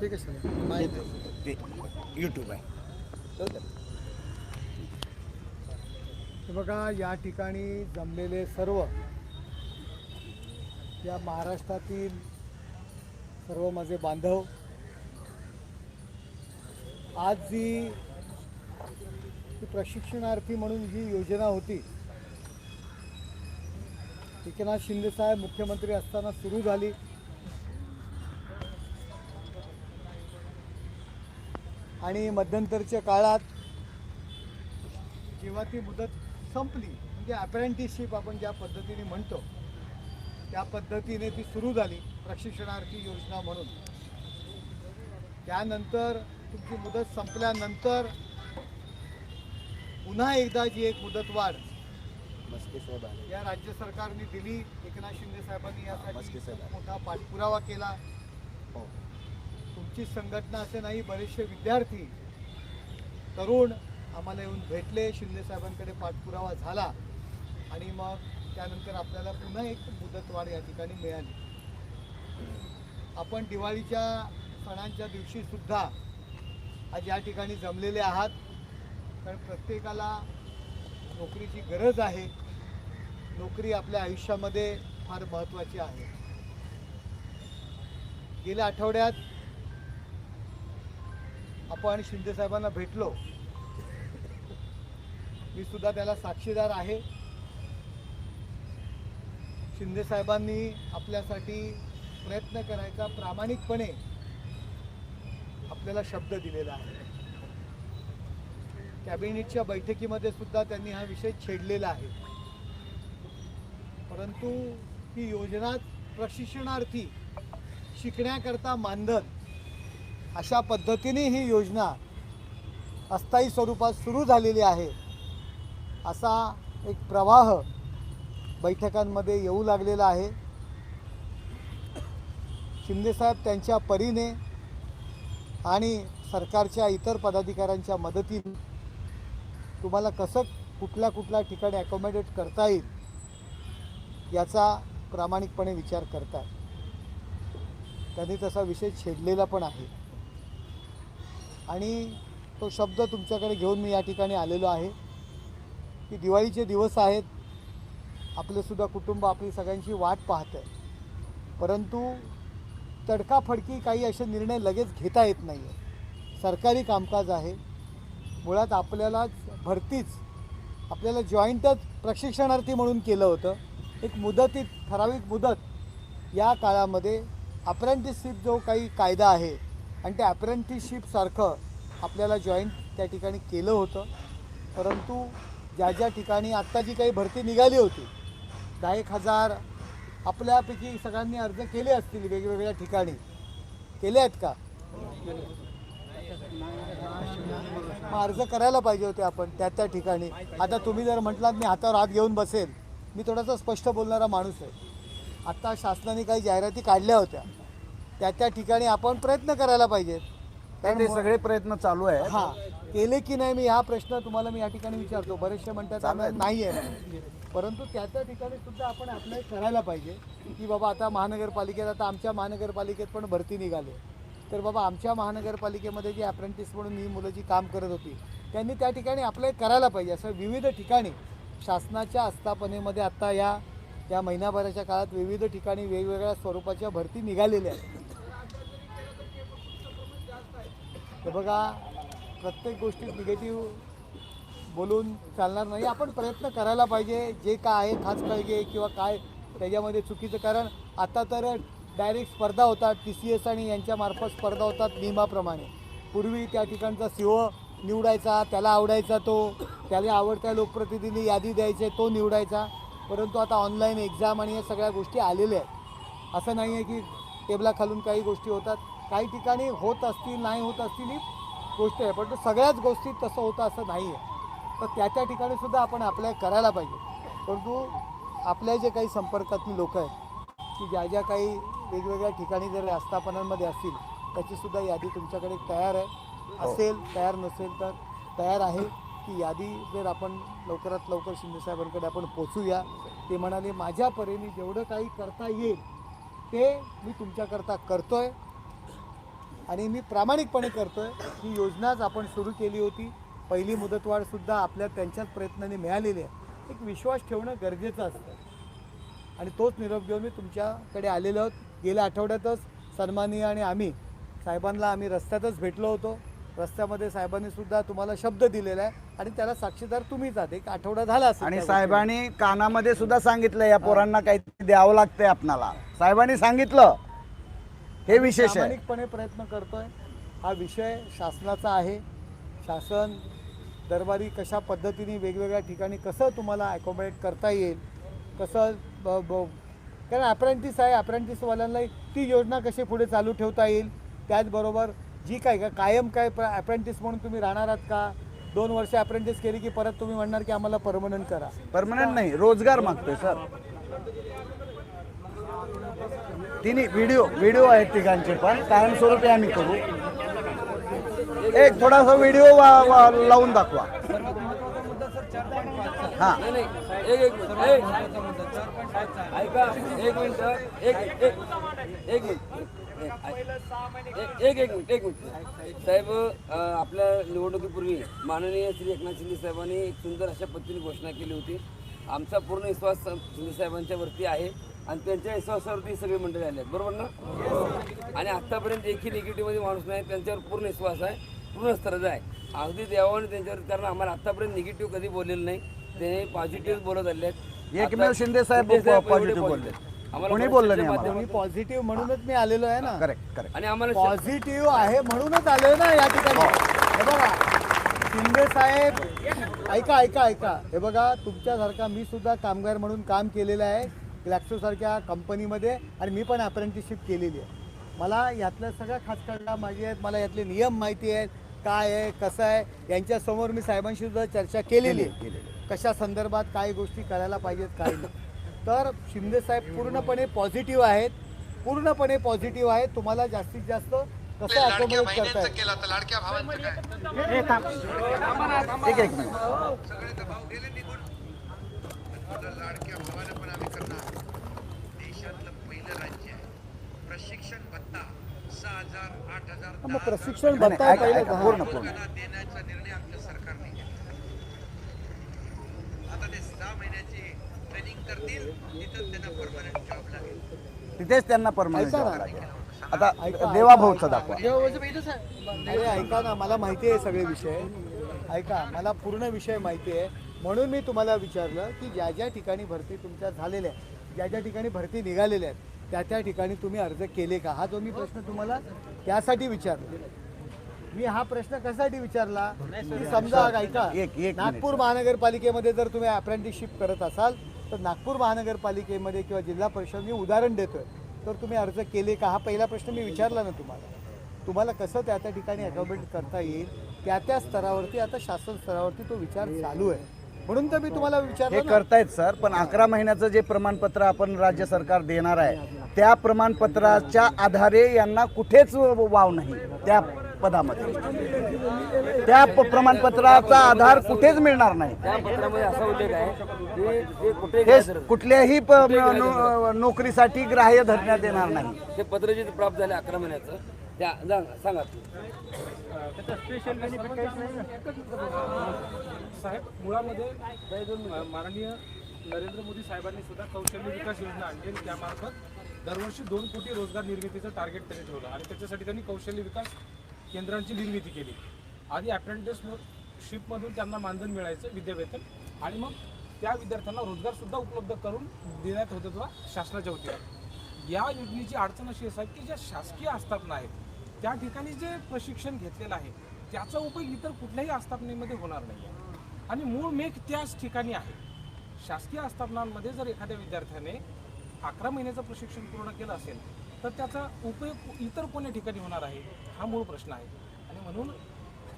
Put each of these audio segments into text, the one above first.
ठीक आहे सर. माहिती. ते यूट्यूब आहे? हे बघा या ठिकाणी जमलेले सर्व या महाराष्ट्रातील सर्व माझे बांधव आज जी प्रशिक्षणार्थी म्हणून जी योजना होती एकनाथ शिंदेसाहेब मुख्यमंत्री असताना सुरू झाली. आणि मध्यंतरच्या काळात जेव्हा ती मुदत संपली म्हणजे अप्रेंटिसशिप आपण ज्या पद्धतीने म्हणतो त्या पद्धतीने ती सुरू झाली प्रशिक्षणार्थी योजना म्हणून. त्यानंतर तुमची मुदत संपल्यानंतर पुन्हा एकदा जी एक मुदतवाढ या राज्य सरकारने दिली. एकनाथ शिंदे साहेबांनी यासाठी मोठा पाठपुरावा केला. हो संघटना असे नाही बरेचसे विद्यार्थी तरुण आम्हाला येऊन भेटले शिंदेसाहेबांकडे पाठपुरावा झाला आणि मग त्यानंतर आपल्याला पुन्हा एक मुदतवाढ या ठिकाणी मिळाली. आपण दिवाळीच्या सणांच्या दिवशी सुद्धा आज या ठिकाणी जमलेले आहात. कारण प्रत्येकाला नोकरीची गरज आहे. नोकरी आपल्या आयुष्यामध्ये फार महत्त्वाची आहे. गेल्या आठवड्यात आपण शिंदे साहेबांना भेटलो. मी सुद्धा त्याला साक्षीदार आहे. शिंदे साहेबांनी आपल्यासाठी प्रयत्न करायचा प्रामाणिकपणे आपल्याला शब्द दिलेला आहे. कॅबिनेटच्या बैठकीमध्ये सुद्धा त्यांनी हा विषय छेडलेला आहे. परंतु ही योजना प्रशिक्षणार्थी शिकण्याकरता मानधन अशा पद्धतीने ही योजना अस्थायी स्वरूपात सुरू झालेली आहे. असा एक प्रवाह बैठकांमध्ये येऊ लागलेला आहे. शिंदेसाहेब त्यांच्या परीने आणि सरकारच्या इतर पदाधिकाऱ्यांच्या मदतीने तुम्हाला कसं कुठल्या कुठल्या ठिकाणी अकोमोडेट करता येईल याचा प्रामाणिकपणे विचार करतात त्यांनी तसा विषय छेडलेला पण आहे. आणि तो शब्द तुमच्याकडे घेऊन मी या ठिकाणी आलेलो आहे. की दिवाळीचे दिवस आहेत. आपलंसुद्धा कुटुंब आपली सगळ्यांची वाट पाहत आहे परंतु तडकाफडकी काही असे निर्णय लगेच घेता येत नाही आहे सरकारी कामकाज आहे. मुळात आपल्याला भरतीच आपल्याला जॉईंटच प्रशिक्षणार्थी म्हणून केलं होतं. एक मुदतीत ठराविक मुदत या काळामध्ये अप्रेंटिसशिप जो काही कायदा आहे आणि त्या अप्रेंटिसशिपसारखं आपल्याला जॉईंट त्या ठिकाणी केलं होतं. परंतु ज्या ज्या ठिकाणी आत्ता जी काही भरती निघाली होती दहा एक हजार आपल्यापैकी सगळ्यांनी अर्ज केले असतील वेगवेगळ्या ठिकाणी. केले आहेत का? मग अर्ज करायला पाहिजे होते आपण त्या त्या ठिकाणी. आता तुम्ही जर म्हटलात मी हातावर हात घेऊन बसेल मी थोडासा स्पष्ट बोलणारा माणूस आहे. आत्ता शासनाने काही जाहिराती काढल्या होत्या. त्या त्या ठिकाणी आपण प्रयत्न करायला पाहिजेत कारण ते सगळे प्रयत्न चालू आहे हा केले की नाही मी हा प्रश्न तुम्हाला मी या ठिकाणी विचारतो. बरेचसे म्हणतात आम्हाला नाही आहे. परंतु त्या त्या ठिकाणी सुद्धा आपण अप्लाय करायला पाहिजे की बाबा आता महानगरपालिकेत आता आमच्या महानगरपालिकेत पण भरती निघाली. तर बाबा आमच्या महानगरपालिकेमध्ये जी अप्रेंटिस म्हणून ही मुलं जी काम करत होती त्यांनी त्या ठिकाणी अप्लाय करायला पाहिजे. असं विविध ठिकाणी शासनाच्या आस्थापनेमध्ये आत्ता या या महिन्याभराच्या काळात विविध ठिकाणी वेगवेगळ्या स्वरूपाच्या भरती निघालेल्या आहेत. तर बघा प्रत्येक गोष्टीत निगेटिव्ह बोलून चालणार नाही. आपण प्रयत्न करायला पाहिजे. जे काय आहे खास कळगे किंवा काय त्याच्यामध्ये चुकीचं. कारण आता तर डायरेक्ट स्पर्धा होतात. टी सी एस आणि यांच्यामार्फत स्पर्धा होतात नियमाप्रमाणे. पूर्वी त्या ठिकाणचा सिंह निवडायचा त्याला आवडायचा तो. त्याला आवडत्या लोकप्रतिनिधी यादी द्यायचे तो निवडायचा. परंतु आता ऑनलाईन एक्झाम आणि या सगळ्या गोष्टी आलेल्या आहेत. असं नाही आहे की टेबलाखालून काही गोष्टी होतात. काही ठिकाणी होत असतील नाही होत असतील ही गोष्ट आहे. पण सगळ्याच गोष्टीत तसं होतं असं नाही आहे. तर त्या त्या ठिकाणी सुद्धा आपण अप्लाय करायला पाहिजे. परंतु आपल्या जे काही संपर्कातली लोक आहेत की ज्या ज्या काही वेगवेगळ्या ठिकाणी जर आस्थापनांमध्ये असतील त्याची सुद्धा यादी तुमच्याकडे तयार आहे. असेल तयार नसेल तर तयार आहे की यादी जर आपण लवकरात लवकर शिंदेसाहेबांकडे आपण पोचूया ते म्हणाले माझ्या परीने जेवढं काही करता येईल ते मी तुमच्याकरता करतोय. आणि मी प्रामाणिकपणे करतोय. ही योजनाच आपण सुरू केली होती. पहिली मुदतवाढसुद्धा आपल्या त्यांच्याच प्रयत्नाने मिळालेली आहे. एक विश्वास ठेवणं गरजेचं असतं. आणि तोच निरोप घेऊन मी तुमच्याकडे आलेलो आहोत. गेल्या आठवड्यातच सन्माननीय आणि आम्ही साहेबांना आम्ही रस्त्यातच भेटलो होतो. रस्त्यामध्ये साहेबांनी सुद्धा तुम्हाला शब्द दिलेला आहे आणि त्याला साक्षीदार तुम्हीच आहात. एक आठवडा झाला आणि साहेबांनी कानामध्ये सुद्धा सांगितलं या पोरांना काहीतरी द्यावं लागतंय आपणाला. साहेबांनी सांगितलं हे विशेष आहे. प्रामाणिकपणे प्रयत्न करतोय. हा विषय शासनाचा आहे. शासन दरबारी कशा पद्धतीने वेगवेगळ्या ठिकाणी कसं तुम्हाला अकोमोडेट करता येईल? कसं कारण अप्रेंटिस आहे. अप्रेंटिसवाल्यांना ती योजना कशी पुढे चालू ठेवता येईल? त्याचबरोबर जी काय का कायम काय अप्रेंटिस म्हणून तुम्ही राहणार आहात का? दोन वर्ष अप्रेंटिस केली की परत तुम्ही म्हणणार की आम्हाला परमनंट करा. परमनंट नाही रोजगार मागतोय सर तिन्ही व्हिडिओ व्हिडिओ आहेत तिघांचे पण. कायमस्वरूपी आम्ही करू. एक थोडासा व्हिडिओ लावून दाखवा. हा. नाही नाही एक एक मिनिट एक ऐका एक मिनिट एक एक एक मिनिट एक एक एक मिनिट एक मिनिट साहेब आपल्या निवडणुकीपूर्वी माननीय श्री एकनाथ शिंदे साहेबांनी एक सुंदर अशा पद्धतीने घोषणा केली होती. आमचा पूर्ण विश्वास शिंदे साहेबांच्या वरती आहे. आणि त्यांच्या विश्वासावरती सगळे मंडळी आले आहेत बरोबर ना? आणि आतापर्यंत एकही निगेटिव्हमध्ये माणूस नाही त्यांच्यावर पूर्ण विश्वास आहे पूर्ण स्तराचा आहे. अगदी देवाने त्यांच्यावर कारण आम्हाला आतापर्यंत निगेटिव्ह कधी बोललेलं नाही ते पॉझिटिव्ह बोलत आले आहेत. एकमेव शिंदे साहेब एवढे बोलले. आम्हाला कोणी बोललं नाही पॉझिटिव्ह म्हणूनच मी आलेलो आहे ना. करेक्ट करेक्ट आणि आम्हाला पॉझिटिव्ह आहे म्हणूनच आलोय ना या ठिकाणी. हे बघा शिंदे साहेब ऐका ऐका ऐका. हे बघा तुमच्यासारखा मी सुद्धा कामगार म्हणून काम केलेलं आहे. ग्लॅक्सो सारख्या कंपनीमध्ये आणि मी पण अप्रेंटिसशिप केलेली आहे. मला यातल्या सगळ्या खासकळा माहिती आहेत मला यातले नियम माहिती आहेत काय आहे कसं आहे यांच्यासमोर मी साहेबांशी सुद्धा चर्चा केलेली आहे. कशा संदर्भात काय गोष्टी करायला पाहिजेत काय नाही. तर शिंदे साहेब पूर्णपणे पॉझिटिव्ह आहेत. पूर्णपणे पॉझिटिव्ह आहेत. तुम्हाला जास्तीत जास्त कसं लाडक्या अकोमोडेट बहिणींचं राज्य. आहे प्रशिक्षण भत्ता सहा हजार आठ हजार मग दहा हजार. प्रशिक्षण नाही, नाही, भत्ता ऐका, पहिलं ऐका, दहा. पूर्ण पूर्ण लोकांना देण्याचा निर्णय आमच्या सरकारने घेतला. आता ते सहा महिन्याची ट्रेनिंग करतील तिथं त्यांना परमनंट जॉब लागेल. तिथेच त्यांना परमनंट ऐका ना. जॉब लागेल आता ऐका, देवा ऐका, भाऊचा ऐका. दाखवा अरे ऐका ना मला माहिती आहे सगळे विषय. ऐका मला पूर्ण विषय माहिती आहे. म्हणून मी तुम्हाला विचारलं की ज्या ज्या ठिकाणी भरती तुमच्या झालेल्या आहेत ज्या ज्या ठिकाणी भरती निघालेल्या आहेत त्या त्या ठिकाणी तुम्ही अर्ज केले का? हा जो मी प्रश्न तुम्हाला त्यासाठी विचारला मी हा प्रश्न कशासाठी विचारला? की समजा ऐका नागपूर महानगरपालिकेमध्ये जर तुम्ही अप्रेंटिसशिप करत असाल तर नागपूर महानगरपालिकेमध्ये किंवा जिल्हा परिषद मी उदाहरण देतोय. तर तुम्ही अर्ज केले का? हा पहिला प्रश्न मी विचारला ना तुम्हाला. तुम्हाला कसं त्या त्या ठिकाणी अकोमोडेट करता येईल? त्या त्या स्तरावरती आता शासन स्तरावरती तो विचार चालू आहे. म्हणून तर मी तुम्हाला हे विचारलं ना. करतायत सर पण अकरा महिन्याचं जे प्रमाणपत्र आपण राज्य सरकार देणार आहे त्या प्रमाणपत्राच्या आधारे यांना कुठेच वाव नाही त्या पदामध्ये. त्या प- प्रमाणपत्राचा आधार कुठेच मिळणार नाही. त्या पत्रामध्ये असा उल्लेख आहे की ते कुठे हे गैरहजर- कुठल्याही प- नो- नोकरीसाठी ग्राह्य धरण्यात येणार नाही. ते पत्र जे प्राप्त झाले अकरा महिन्याचं द्या सांगा सांगा साहेब मुळामध्ये माननीय नरेंद्र मोदी साहेबांनी सुद्धा कौशल्य विकास योजना आणली त्यामार्फत दरवर्षी दोन कोटी रोजगार निर्मितीचं टार्गेट त्यांनी ठेवलं आणि त्याच्यासाठी त्यांनी कौशल्य विकास केंद्रांची निर्मिती केली. आधी अप्रेंटिसशिपमधून त्यांना मानधन मिळायचं विद्यावेतन. आणि मग त्या विद्यार्थ्यांना रोजगारसुद्धा उपलब्ध करून देण्यात होतं शासनाच्या वतीनं. या योजनेची अडचण अशी असं आहे की ज्या शासकीय आस्थापना आहेत त्या ठिकाणी जे प्रशिक्षण घेतलेलं आहे त्याचा उपयोग इतर कुठल्याही आस्थापनेमध्ये होणार नाही आहे आणि मूळ मेघ त्याच ठिकाणी आहे. शासकीय आस्थापनांमध्ये जर एखाद्या विद्यार्थ्याने अकरा महिन्याचं प्रशिक्षण पूर्ण केलं असेल तर त्याचा उपयोग इतर कोण्या ठिकाणी होणार आहे हा मूळ प्रश्न आहे. आणि म्हणून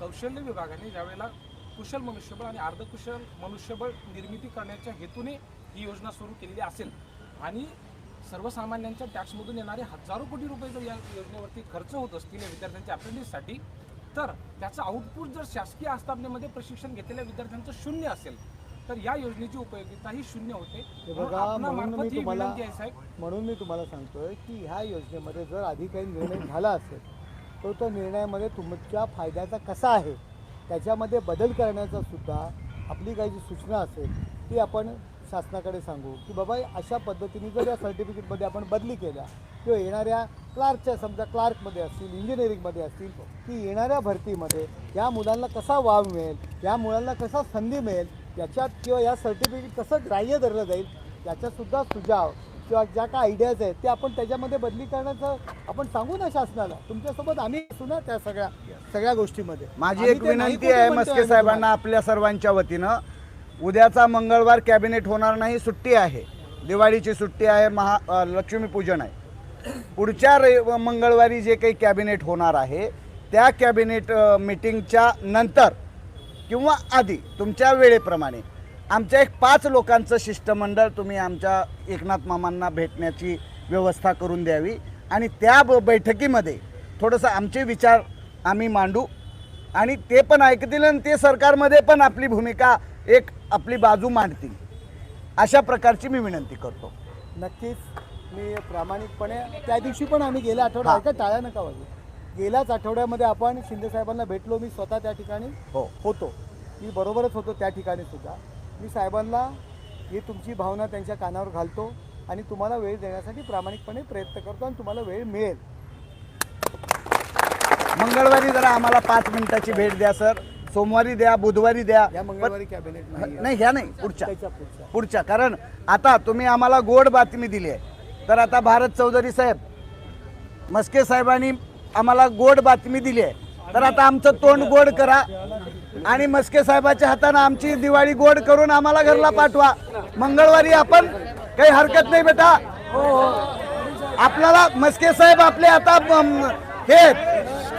कौशल्य विभागाने ज्यावेळेला कुशल मनुष्यबळ आणि अर्धकुशल मनुष्यबळ निर्मिती करण्याच्या हेतूने ही योजना सुरू केलेली असेल आणि सर्वसामान्यांच्या टॅक्समधून येणारे हजारो कोटी रुपये जर या योजनेवरती खर्च होत असतील या विद्यार्थ्यांच्या अप्रेंटिससाठी तर त्याचं आउटपुट जर शासकीय आस्थापनेमध्ये प्रशिक्षण घेतलेल्या विद्यार्थ्यांचं शून्य असेल तर या योजनेची उपयोगिता ही शून्य होते. म्हणून मी तुम्हाला म्हणून मी तुम्हाला सांगतोय की ह्या योजनेमध्ये जर आधी काही निर्णय झाला असेल तो तो निर्णयामध्ये तुमच्या फायद्याचा कसा आहे त्याच्यामध्ये बदल करण्याचा सुद्धा आपली काही जी सूचना असेल ती आपण शासनाकडे सांगू की बाबा अशा पद्धतीने जर या सर्टिफिकेटमध्ये आपण बदली केल्या किंवा येणाऱ्या क्लार्कच्या समजा क्लार्कमध्ये असतील इंजिनिअरिंगमध्ये असतील की येणाऱ्या भरतीमध्ये या मुलांना कसा वाव मिळेल या मुलांना कसा संधी मिळेल याच्यात किंवा या सर्टिफिकेट कसं ग्राह्य धरलं जाईल याच्यासुद्धा सुझाव किंवा ज्या काय आयडियाज आहेत ते आपण त्याच्यामध्ये बदली करण्याचं आपण सांगू ना शासनाला. तुमच्यासोबत आम्ही असू ना त्या सगळ्या सगळ्या गोष्टीमध्ये. माझी एक विनंती आहे मस्के साहेबांना आपल्या सर्वांच्या वतीनं. उद्याचा मंगळवार कॅबिनेट होणार नाही सुट्टी आहे. दिवाळीची सुट्टी आहे महा लक्ष्मीपूजन आहे. पुढच्या रवि मंगळवारी जे काही कॅबिनेट होणार आहे त्या कॅबिनेट मिटिंगच्या मीटिंगच्या नंतर किंवा आधी तुमच्या वेळेप्रमाणे आमच्या एक पाच लोकांचं शिष्टमंडळ तुम्ही आमच्या एकनाथ मामांना भेटण्याची व्यवस्था करून द्यावी आणि त्या ब बैठकीमध्ये थोडंसं आमचे विचार आम्ही मांडू आणि ते पण ऐकतील आणि ते सरकारमध्ये पण आपली भूमिका एक आपली बाजू मांडतील. अशा प्रकारची मी विनंती करतो. नक्कीच. मी प्रामाणिकपणे त्या दिवशी पण आम्ही गेल्या आठवड्यात ऐका टाळ्या नका वाजू गेल्याच आठवड्यामध्ये आपण शिंदे साहेबांना भेटलो मी स्वतः त्या ठिकाणी हो. होतो. मी बरोबरच होतो त्या ठिकाणी सुद्धा. मी साहेबांना ही तुमची भावना त्यांच्या कानावर घालतो आणि तुम्हाला वेळ देण्यासाठी प्रामाणिकपणे प्रयत्न करतो आणि तुम्हाला वेळ मिळेल. मंगळवारी जरा आम्हाला पाच मिनिटाची भेट द्या सर. सोमवारी द्या बुधवारी द्या. या मंगळवारी कॅबिनेट नाही ह्या नाही पुढच्या त्याच्या पुढच्या. पुढच्या. कारण आता तुम्ही आम्हाला गोड बातमी दिली आहे. तर आता भारत चौधरी साहेब मस्के साहेबांनी आम्हाला गोड बातमी दिली आहे. तर आता आमचं तोंड गोड करा आणि मस्के साहेबाच्या हातानं आमची दिवाळी गोड करून आम्हाला घरला पाठवा. मंगळवारी आपण काही हरकत नाही बेटा. आपल्याला मस्के साहेब आपले आता अम, हे आहेत.